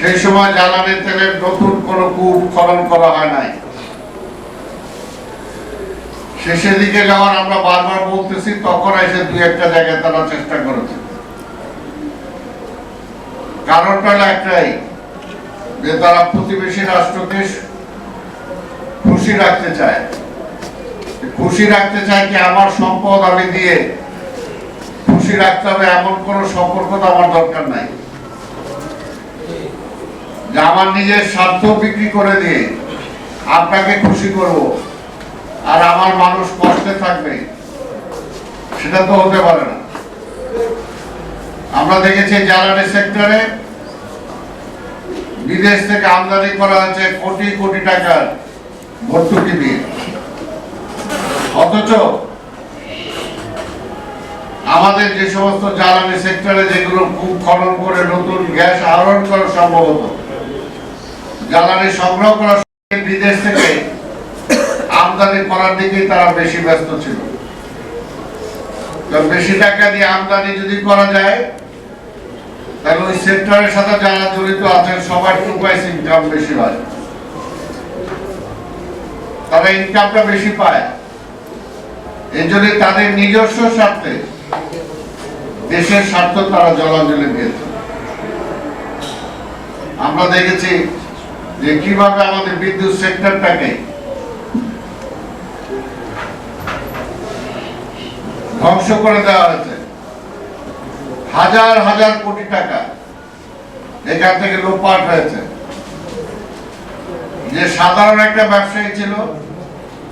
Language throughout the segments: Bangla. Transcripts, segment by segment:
সেই সময় জ্বালানি তেলের নতুন কোনো কূপ খনন করা হয় নাই। শেষের দিকে যখন আমরা বারবার বলতেছি, তখন এসে দুই একটা জায়গায় তারা চেষ্টা করেছে। কারণটা একটাই, যে তারা প্রতিবেশী রাষ্ট্রকে খুশি রাখতে চায়। খুশি রাখতে চায় কি আমার সম্পদ আমি দিয়ে খুশি রাখতে হবে, এমন কোন সম্পর্ক তো আমার দরকার নাই। আমার নিজের স্বার্থ বিক্রি করে দিয়ে আপনাকে খুশি করব আর আমার মানুষ কষ্টে থাকবে, সেটা তো হতে পারে না। আমরা দেখেছি জ্বালানি সেক্টরে বিদেশ থেকে আমদানি করা হয়েছে কোটি কোটি টাকার ভর্তুকি দিয়ে। অথচ আমাদের যে সমস্ত জ্বালানি সেক্টরে যেগুলো খুব খনন করে নতুন গ্যাস আহরণ করা সম্ভব হতো জ্বালানি সংগ্রহ করা বিদেশ থেকে আমদানি করার দিকেই তারা বেশি ব্যস্ত ছিল। বেশি টাকা দিয়ে আমদানি যদি করা যায়, তাহলে ওই সেক্টরের সাথে যারা জড়িত আছেন, সবার টু পাইস ইনকাম বেশি হয়। তারা ইনকামটা বেশি পায়। এই জন্য তাদের নিজস্ব স্বার্থে দেশের স্বার্থ তারা জলাঞ্জলি দিয়েছে। আমরা দেখেছি যে কীভাবে আমাদের বিদ্যুৎ সেক্টরটাকে ধ্বংস করে দেওয়া হয়েছে। হাজার হাজার কোটি টাকা এখান থেকে লোপাট হয়েছে। যে সাধারণ একটা ব্যবসায়ী ছিল,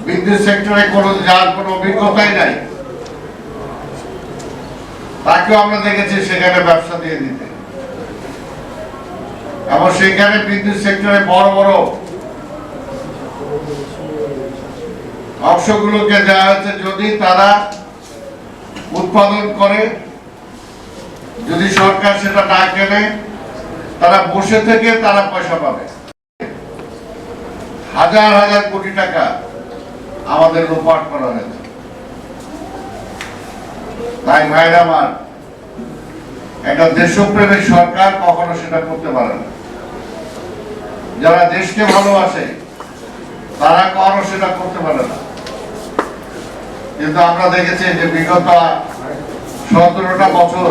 বিদ্যুৎ সেক্টরে কোনো যার কোনো অভিজ্ঞতাই নাই। তাকেও আমরা দেখেছি সেখানে ব্যবসা দিয়ে দিতে। এবং সেখানে বিদ্যুৎ সেক্টরে বড় বড় অংশগুলোকে দেওয়া হয়েছে যদি তারা উৎপাদন করে, যদি সরকার সেটা না কেনে, তারা বসে থেকে তারা পয়সা পাবে। হাজার হাজার কোটি টাকা আমাদের লোপাট করা হয়েছে। তাই ভাইরা আমার, একটা দেশপ্রেমিক সরকার কখনো সেটা করতে পারে না। যারা দেশকে ভালোবাসে, তারা কখনো সেটা করতে পারে না। কিন্তু আমরা দেখেছি যে বিগত সতেরোটা বছর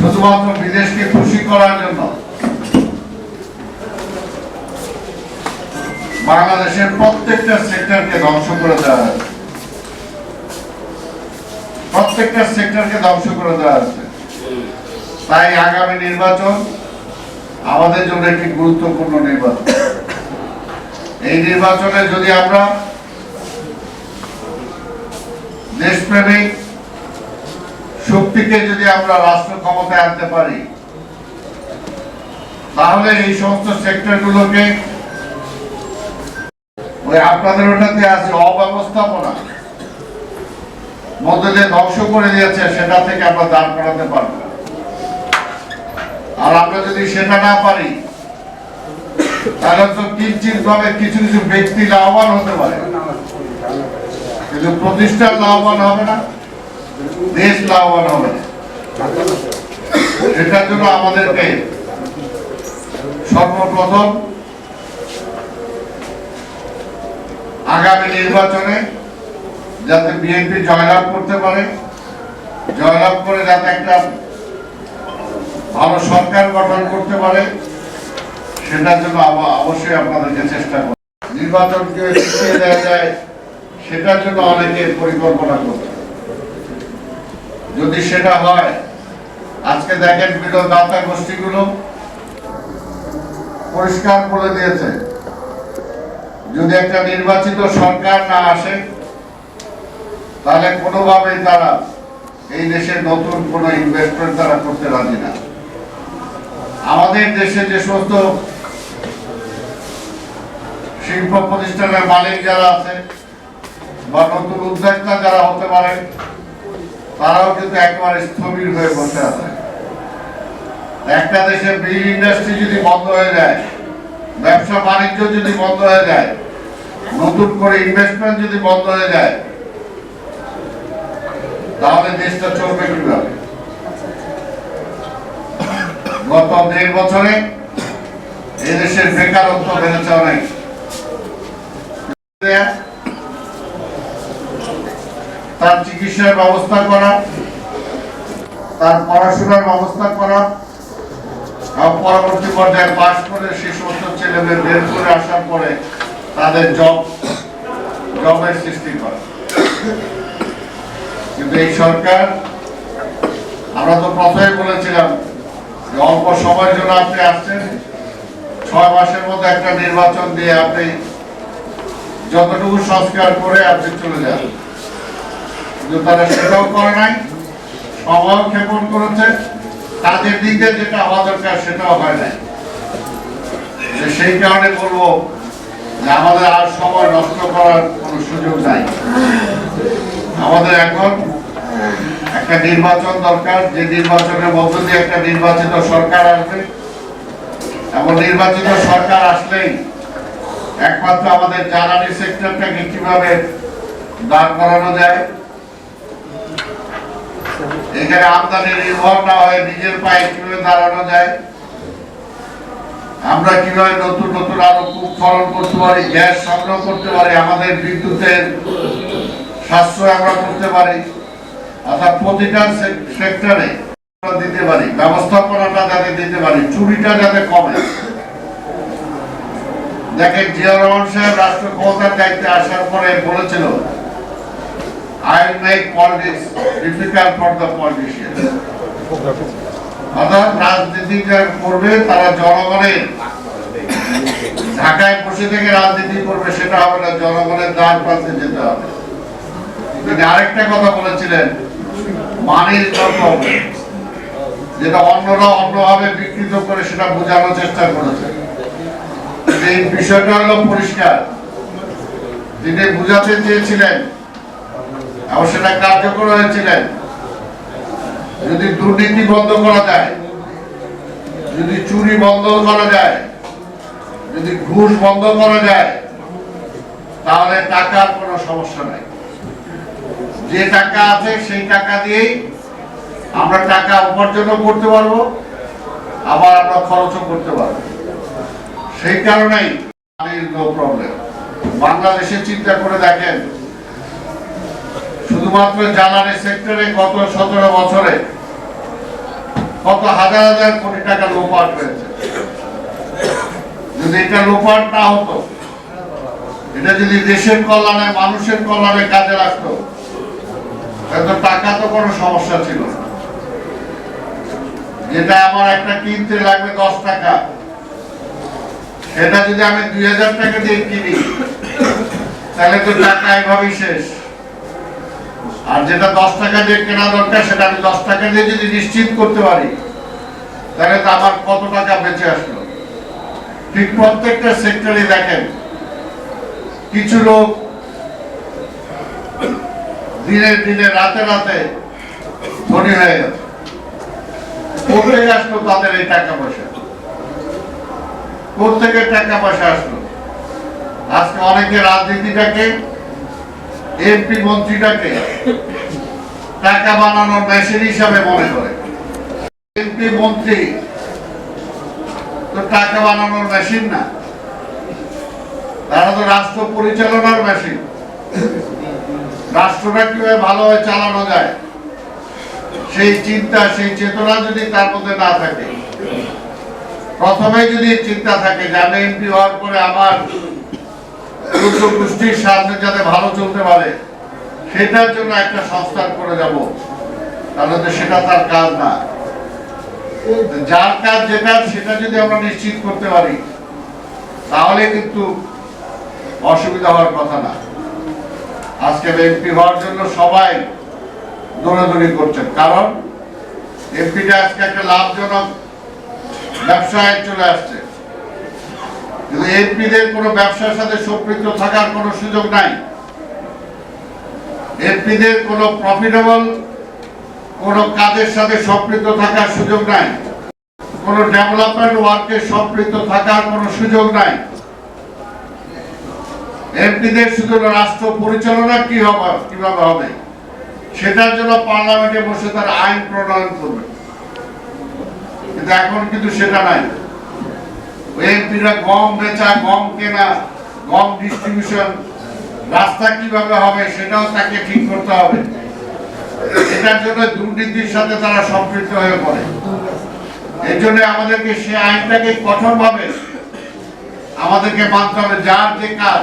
শুধুমাত্র বিদেশকে খুশি করার জন্য বাংলাদেশের প্রত্যেকটা সেক্টরকে ধ্বংস করে দেওয়া হয়েছে। প্রত্যেকটা সেক্টরকে ধ্বংস করে দেওয়া হয়েছে। তাই আগামী নির্বাচন আমাদের জন্য একটি গুরুত্বপূর্ণ নির্বাচন। এই নির্বাচনে যদি আমরা দেশপ্রেমিক শক্তিকে যদি আমরা রাষ্ট্র ক্ষমতায় আনতে পারি, তাহলে এই সমস্ত সেক্টরগুলোকে ওই আপনাদের ওটাতে আছে অব্যবস্থাপনা। মধ্যে ধ্বংস করে দিয়েছে, সেটা থেকে আমরা দাঁড় করাতে পারব। আর আমরা যদি সেটা না পারি, তাহলে তো কিঞ্চিত ভাবে কিছু কিছু ব্যক্তি লাভবান হতে পারে। কিন্তু প্রতিষ্ঠান লাভবান হবে না, দেশ লাভবান হবে না। সেটার জন্য আমাদেরকে সর্বপ্রথম আগামী নির্বাচনে যাতে বিএনপি জয়লাভ করতে পারে, জয়লাভ করে যাতে একটা ভালো সরকার গঠন করতে পারে, সেটার জন্য অবশ্যই আপনাদেরকে চেষ্টা করব। নির্বাচনকে পিছিয়ে দেওয়া যায়, সেটার জন্য অনেকে পরিকল্পনা করছে যদি সেটা হয়, আজকে দেখেন বিরোধ দাতা গোষ্ঠীগুলো পরিষ্কার করে দিয়েছে, যদি একটা নির্বাচিত সরকার না আসে, তাহলে কোনোভাবেই তারা এই দেশে নতুন কোনো ইনভেস্টমেন্ট তারা করতে রাজি না। আমাদের দেশে যে সমস্ত শিল্প প্রতিষ্ঠানের মালিক যারা আছে, বা নতুন উদ্যোক্তা যারা হতে পারে, তারাও কিন্তু একেবারে স্থবির হয়ে বসে আছে। একটা দেশে বিল ইন্ডাস্ট্রি যদি বন্ধ হয়ে যায়, ব্যবসা বাণিজ্য যদি বন্ধ হয়ে যায়, নতুন করে ইনভেস্টমেন্ট যদি বন্ধ হয়ে যায়, তাহলে দেশটা চলবে কীভাবে? গত দেড় বছরে এদেশের বেকারত্ব বেড়েছে অনেক। তার চিকিৎসার ব্যবস্থা করা, তার পড়াশোনার ব্যবস্থা করা পরবর্তী পর্যায়ে পাশ করে সে সমস্ত ছেলেমেয়ে বের করে আসার পরে তাদের জব, জবের সৃষ্টি করা। কিন্তু এই সরকার, আমরা তো প্রথমে বলেছিলাম অল্প সময়ের জন্য আপনি আসছেন। ছয় মাসের মধ্যে একটা নির্বাচন দিয়ে আপনি যতটুকু সংস্কার করে আপনি চলে যান। কিন্তু তারা সেটাও করে নাই সময় ক্ষেপণ করেছে। কাজের দিক যেটা হওয়া দরকার সেটাও হয় নাই। সেই কারণে বলব যে আমাদের আর সময় নষ্ট করার কোনো সুযোগ নাই। আমাদের এখন একটা নির্বাচন দরকার, যে নির্বাচনের মধ্য দিয়ে একটা নির্বাচিত সরকার আসবে। এবং নির্বাচিত সরকার আসলেই একমাত্র আমাদের জ্বালানি সেক্টরটাকে কীভাবে দাঁড় করানো যায়। এখানে আমদানি নির্ভর না হয়ে নিজের পায়ে কীভাবে দাঁড়ানো যায়। আমরা কীভাবে নতুন নতুন আরও কূপ খনন করতে পারি, গ্যাস সংগ্রহ করতে পারি, আমাদের বিদ্যুতের সাশ্রয় আমরা করতে পারি। অর্থাৎ প্রতিটা সেক্টরে দিতে পারি, ব্যবস্থাপনাটা যাতে দিতে পারি, চুরিটা যাতে কমে। দেখেন জিয়া রহমান সাহেব রাষ্ট্র ক্ষমতার দায়িত্বে আসার পরে বলেছিল will make politics difficult for the politicians. অর্থাৎ রাজনীতি করবে তারা জনগণের ঢাকায় বসে থেকে রাজনীতি করবে, সেটা হবে না, জনগণের দ্বার প্রান্তে যেতে হবে। তিনি আরেকটা কথা বলেছিলেন মানির যত যেটা অন্যরা অন্যভাবে বিকৃত করে সেটা বোঝানোর চেষ্টা করেছে। এই বিষয়টা হলো পরিষ্কার। তিনি বুঝাতে চেয়েছিলেন এবং সেটা কার্যকর হয়েছিলেন, যদি দুর্নীতি বন্ধ করা যায়, যদি চুরি বন্ধ করা যায়, যদি ঘুষ বন্ধ করা যায়, তাহলে টাকার কোনো সমস্যা নাই। যে টাকা আছে সেই টাকা দিয়েই আমরা টাকা উপার্জনও করতে পারব, আবার আমরা খরচও করতে পারব। সেই কারণেই নো প্রবলেম বাংলাদেশে চিন্তা করে দেখেন, শুধুমাত্র জ্বালানি সেক্টরে গত সতেরো বছরে কত হাজার হাজার কোটি টাকা লোপাট হয়েছে। যদি এটা লোপাট না হতো, এটা যদি দেশের কল্যাণে, মানুষের কল্যাণে কাজে রাখতো তাহলে তো টাকা তো কোনো সমস্যা ছিল যেটা আমার একটা কিনতে লাগবে দশ টাকা, সেটা যদি আমি দুই হাজার টাকা দিয়ে কিনি, তাহলে তো টাকা এভাবেই শেষ। আর যেটা দশ টাকা দিয়ে কেনা দরকার, সেটা আমি দশ টাকা দিয়ে যদি নিশ্চিত করতে পারি, তাহলে তো আমার কত টাকা বেঁচে আসলো। ঠিক প্রত্যেকটা সেক্টরে দেখেন, কিছু লোক দিনে দিনে, রাতে রাতে ধনী হয়ে গেছে। কোথায় আসলো তাদের এই টাকা পয়সা। কোথেকে টাকা পয়সা আসলো। আজকে অনেকে রাজনীতিটাকে এমপি মন্ত্রীটাকে টাকা বানানোর মেশিন হিসাবে মনে করে। এমপি মন্ত্রী তো টাকা বানানোর মেশিন না। তারা তো রাষ্ট্র পরিচালনার মেশিন রাষ্ট্রটা কীভাবে ভালোভাবে চালানো যায়, সেই চিন্তা, সেই চেতনা যদি তার মধ্যে না থাকে, প্রথমে যদি চিন্তা থাকে যে আমি এমপি হওয়ার পরে আমার গোষ্ঠীর সামনে যাতে ভালো চলতে পারে, সেটার জন্য একটা সংস্থান করে যাব তাহলে তো সেটা তার কাজ না। যার কাজ যেটা সেটা যদি আমরা নিশ্চিত করতে পারি, তাহলে কিন্তু অসুবিধা হওয়ার কথা না। আজকে এমপি হওয়ার জন্য সবাই দৌড়াদৌড়ি করছেন। কারণ এমপিটা আজকে একটা লাভজনক ব্যবসায় চলে আসছে। কিন্তু এমপিদের কোনো ব্যবসার সাথে সম্পৃক্ত থাকার কোনো সুযোগ নাই, এমপিদের কোনো প্রফিটেবল কোনো কাজের সাথে সম্পৃক্ত থাকার সুযোগ নাই, কোনো ডেভেলপমেন্ট ওয়ার্কে সম্পৃক্ত থাকার কোনো সুযোগ নাই এমপিদের শুধু রাষ্ট্র পরিচালনা কি হবে, কীভাবে হবে? সেটার জন্য পার্লামেন্টে বসে তার আইন প্রণয়ন করবে। কিন্তু এখন কিন্তু সেটা নাই। এমপিরা গম বেচা, গম কেনা, গম ডিস্ট্রিবিউশন রাস্তা কীভাবে হবে সেটাও তাকে ঠিক করতে হবে। এটার জন্য দুর্নীতির সাথে তারা সম্পৃক্ত হয়ে পড়ে। এর জন্য আমাদেরকে সে আইনটাকে কঠোরভাবে আমাদেরকে মানতে হবে। যার যে কাজ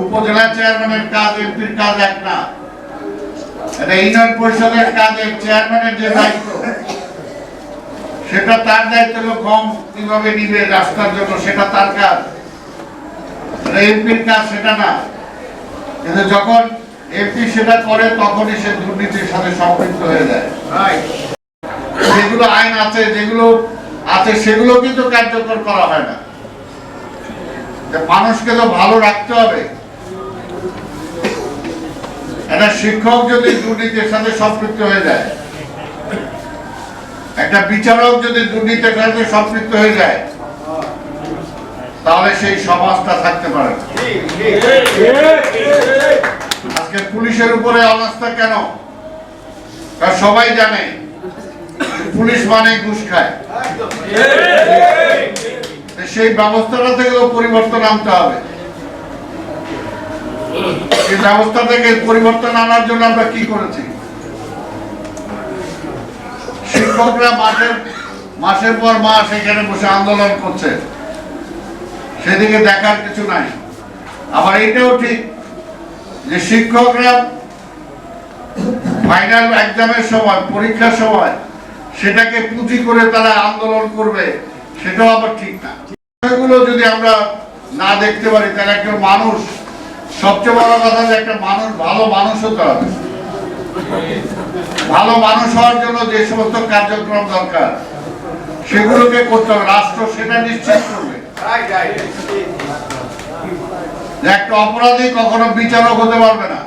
উপজেলা চেয়ারম্যানের কাজ এমপির কাজ এক না। এটা ইউনিয়ন পরিষদের কাজের চেয়ারম্যানের যে দায়িত্ব সেটা তার দায়িত্ব কম কীভাবে নিবে রাস্তার জন্য সেটা তার কাজ। এমপির কাজ সেটা না। কিন্তু যখন এমপি সেটা করে তখনই সে দুর্নীতির সাথে সম্পৃক্ত হয়ে যায়। যেগুলো আইন আছে যেগুলো আছে সেগুলো কিন্তু কার্যকর করা হয় না। মানুষকে তো ভালো রাখতে হবে। একটা শিক্ষক যদি দুর্নীতির সাথে সম্পৃক্ত হয়ে যায় একটা বিচারক যদি দুর্নীতির সাথে সম্পৃক্ত হয়ে যায় তাহলে সেই সমাজটা থাকতে পারে আজকে পুলিশের উপরে অনাস্থা কেন? কারণ সবাই জানে পুলিশ মানে ঘুষ খায়। সেই ব্যবস্থাটা থেকেও পরিবর্তন আনতে হবে। এই ব্যবস্থা থেকে পরিবর্তন আনার জন্য আমরা কি করেছি? শিক্ষকরা মাসের মাসের পর মাস এখানে বসে আন্দোলন করছে। সেদিকে দেখার কিছু নাই। আবার এটাও ঠিক যে শিক্ষকরা ফাইনাল এক্সামের সময়, পরীক্ষার সময় সেটাকে পুঁজি করে তারা আন্দোলন করবে, সেটাও আবার ঠিক না। এগুলো যদি আমরা না দেখতে পারি, তাহলে একজন মানুষ সবচেয়ে বড় কথা যে একটা মানুষ ভালো মানুষ হতে হবে। ভালো মানুষ হওয়ার জন্য যে সমস্ত কার্যক্রম দরকার, সেগুলোকে করতে হবে। রাষ্ট্র সেটা নিশ্চিত করবে। একটা অপরাধী কখনো বিচারক হতে পারবে না।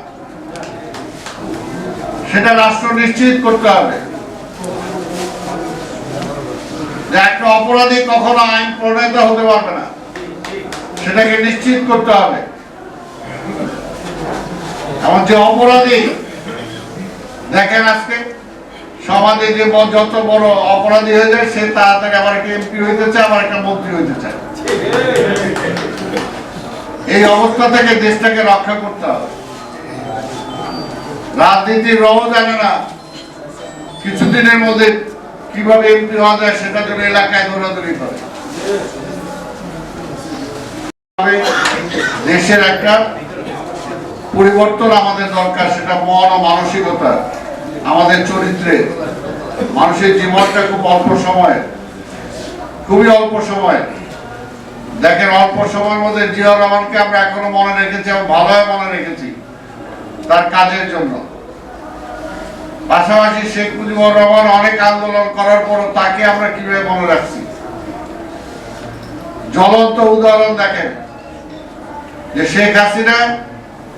সেটা রাষ্ট্র নিশ্চিত করতে হবে। একটা অপরাধী কখনো আইন প্রণেতা হতে পারবে না। সেটাকে নিশ্চিত করতে হবে। এমন যে অপরাধী, দেখেন আজকে সমাজে যে যত বড় অপরাধী হয়ে যায় সে তাড়াতাড়ি আবার একটা এমপি হইতে চায়, আবার একটা মন্ত্রী হইতে চায়। এই অবস্থা থেকে দেশটাকে রক্ষা করতে হবে। রাজনীতির রহ জানে না কিছুদিনের মধ্যে কীভাবে এমপি হওয়া যায়, সেটা জন্য এলাকায় দৌড়াদৌড়ি করে। দেশের একটা পরিবর্তন আমাদের দরকার, সেটা মন ও মানসিকতা, আমাদের চরিত্রে। মানুষের জীবনটা খুব অল্প সময়, খুবই অল্প সময়। দেখেন, অল্প সময়ের মধ্যে জিয়া রহমানকে আমরা এখনও মনে রেখেছি এবং ভালোভাবে মনে রেখেছি তার কাজের জন্য। পাশাপাশি শেখ মুজিবুর রহমান অনেক আন্দোলন করার পরও তাকে আমরা কীভাবে মনে রাখছি? জ্বলন্ত উদাহরণ দেখেন, যে শেখ হাসিনা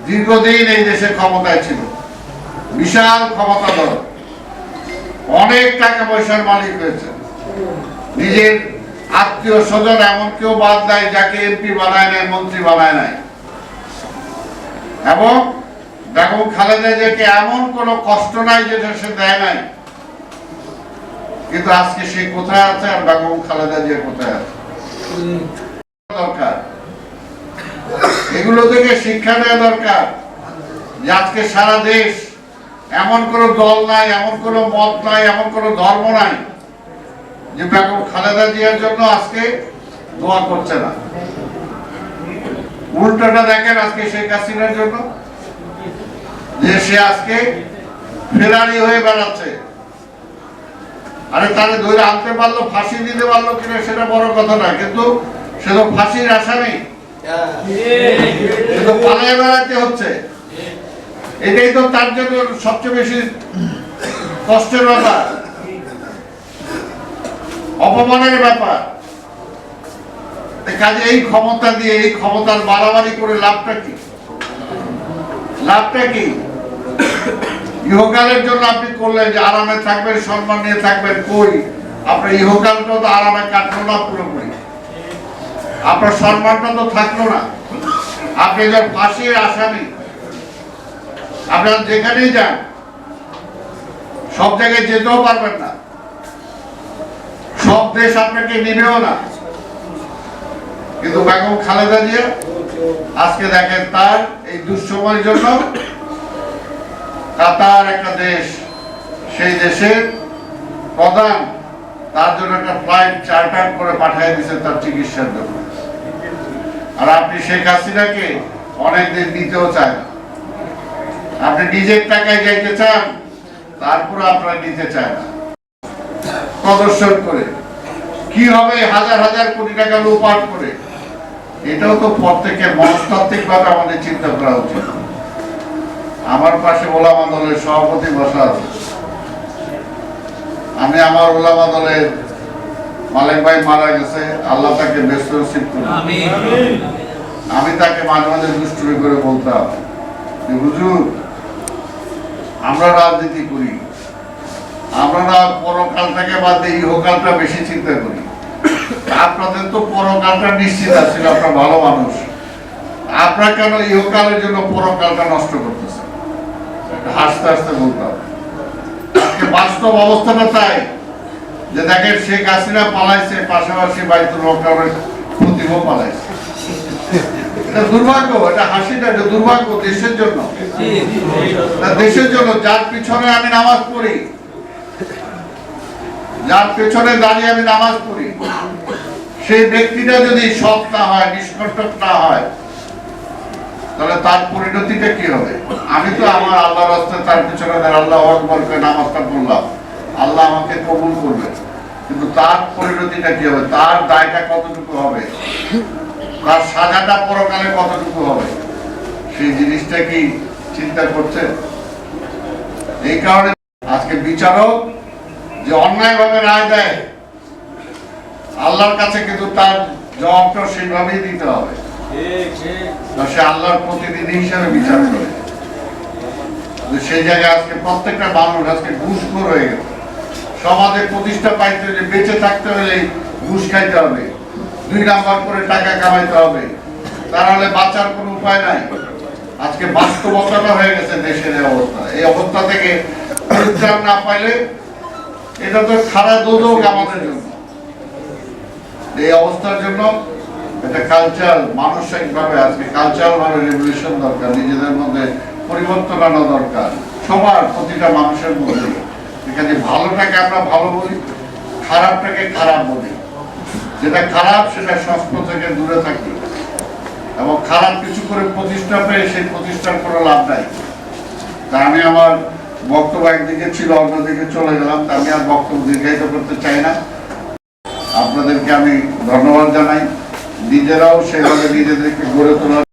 দীর্ঘদিন এই দেশে ক্ষমতায় ছিল। বিশাল ক্ষমতা দল অনেক টাকা পয়সার মালিক হয়েছে। নিজের আত্মীয় স্বজন এমন কেউ বাদ দেয় যাকে এমপি বানায় নাই মন্ত্রী বানায় নাই। এবং বেগম খালেদা জিয়াকে এমন কোনো কষ্ট নাই যেটা সে দেয় নাই। কিন্তু আজকে সে কোথায় আছে আর বেগম খালেদা জিয়া কোথায় আছে? দরকার। এগুলো থেকে শিক্ষা নেওয়া দরকার। যে আজকে সারা দেশ এমন কোন দল নাই, এমন কোন মত নাই, এমন কোন ধর্ম নাই যে বেগম খালেদা জিয়ার জন্য আজকে দোয়া করছে না। উল্টোটা দেখেন আজকে শেখ হাসিনার জন্য। যে সে আজকে ফেরারি হয়ে বেড়াচ্ছে। আরে তারে ধরে আনতে পারল, ফাঁসি দিতে পারল কিনা সেটা বড় কথা না কিন্তু সে তো ফাঁসির আসামি। এটাই তো তার জন্য সবচেয়ে বেশি কষ্টের ব্যাপার। অপমানের ব্যাপার। কাজে এই ক্ষমতা দিয়ে, এই ক্ষমতার বাড়াবাড়ি করে লাভটা কি? লাভটা কি? ইহকালের জন্য আপনি করলেন যে আরামে থাকবেন, সম্মান নিয়ে থাকবেন, কই? আপনার ইহকালটা তো আরামে কাটলো না পুরোপুরি। আপনার সম্মানটা তো থাকল না। আপনি যখন ফাঁসির আসামি আপনারা যেখানেই যান, সব জায়গায় যেতেও পারবেন না। সব দেশ আপনাকে নিবেও না। কিন্তু বেগম খালেদা জিয়া, আজকে দেখেন তার এই দুঃসময়ের জন্য কাতার একটা দেশ, সেই দেশের প্রধান তার জন্য একটা ফ্লাইট চার্টার করে পাঠিয়ে দিয়েছে তার চিকিৎসার জন্য। আর আপনি শেখ হাসিনাকে অনেকদিন নিতেও চান আপনি নিজের টাকায় যাইতে চান তারপর আপনারা নিতে চান প্রদর্শন করে কি হবে হাজার হাজার কোটি টাকা লোপাট করে, এটাও তো প্রত্যেকের মনস্তাত্ত্বিক ভাবে আমাদের চিন্তা করা উচিত। আমার পাশে ওলামা দলের সভাপতি বসা আছে। আমি আমার ওলামা দলের মালিক ভাই মারা গেছে আল্লাহ তাকে ব্যস্ত নসিব করুন আমি তাকে মাঝে মাঝে দুষ্টুমি করে বলতাম যে হুজুর আমরা রাজনীতি করি। আমরা না পরকালটাকে বাদ দিয়ে ইহকালটা বেশি চিন্তা করি। আপনাদের তো পরকালটা নিশ্চিত আছে আপনার ভালো মানুষ। আপনারা কেন ইহকালের জন্য পরকালটা নষ্ট করতেছেন? এটা হাসতে হাসতে বলতাম আজকে বাস্তব অবস্থাটা তাই যে দেখেন শেখ হাসিনা পালাইছে, পাশাপাশি বাইতুল হকারের প্রতিভ পালাইছে। দুর্ভাগ্য, এটা হাসিটা দেশের জন্য। যার পিছনে আমি নামাজ পড়ি, যার পেছনে দাঁড়িয়ে আমি নামাজ পড়ি, সেই যদি হয় না হয় তাহলে তার পরিণতিটা কি হবে? আমি তো আমার আল্লাহ রাস্তায় তার পিছনে আল্লাহ আকবর করে নামাজটা পড়লাম আল্লাহ আমাকে কবুল করবে কিন্তু তার পরিণতিটা কি হবে? তার দায়টা কতটুকু হবে? তার সাজাটা পরকালে কতটুকু হবে? সেই জিনিসটা কি চিন্তা করছে এই কারণে আজকে বিচারক যে অন্যায়ভাবে রায় দেয়, আল্লাহর কাছে কিন্তু তার জবাবটা সেইভাবেই দিতে হবে। সে আল্লাহর প্রতিনিধি হিসাবে বিচার করে। সেই জায়গায় আজকে প্রত্যেকটা মানুষ আজকে ঘুষখোর হয়ে গেছে। সমাজে প্রতিষ্ঠা পাইতে হলে বেঁচে থাকতে হলে ঘুষ খাইতে হবে। দুই নাম্বার করে টাকা কামাইতে হবে। তাহলে বাঁচার কোনো উপায় নাই। আজকে বাস্তবতাটা হয়ে গেছে দেশের অবস্থা। এই অবস্থা থেকে পরিত্রাণ না পাইলে এটা তো খারাপ দোদক আমাদের জন্য। এই অবস্থার জন্য একটা কালচার মানসিক ভাবে আজকে কালচারাল ভাবে রেভলিউশন দরকার, নিজেদের মধ্যে পরিবর্তন আনা দরকার। সবার প্রতিটা মানুষের মধ্যে। এখানে ভালোটাকে আমরা ভালো বলি, খারাপটাকে খারাপ বলি। যেটা খারাপ, সেটা সংস্কৃত থেকে দূরে থাকি। এবং খারাপ কিছু করে প্রতিষ্ঠা পেয়ে সেই প্রতিষ্ঠার কোনো লাভ নাই। তা আমি আমার বক্তব্য একদিকে ছিল, অন্যদিকে চলে গেলাম। তা আমি আর বক্তব্য দীর্ঘায়িত করতে চাই না। আপনাদেরকে আমি ধন্যবাদ জানাই। নিজেরাও সেভাবে নিজেদেরকে গড়ে তোলার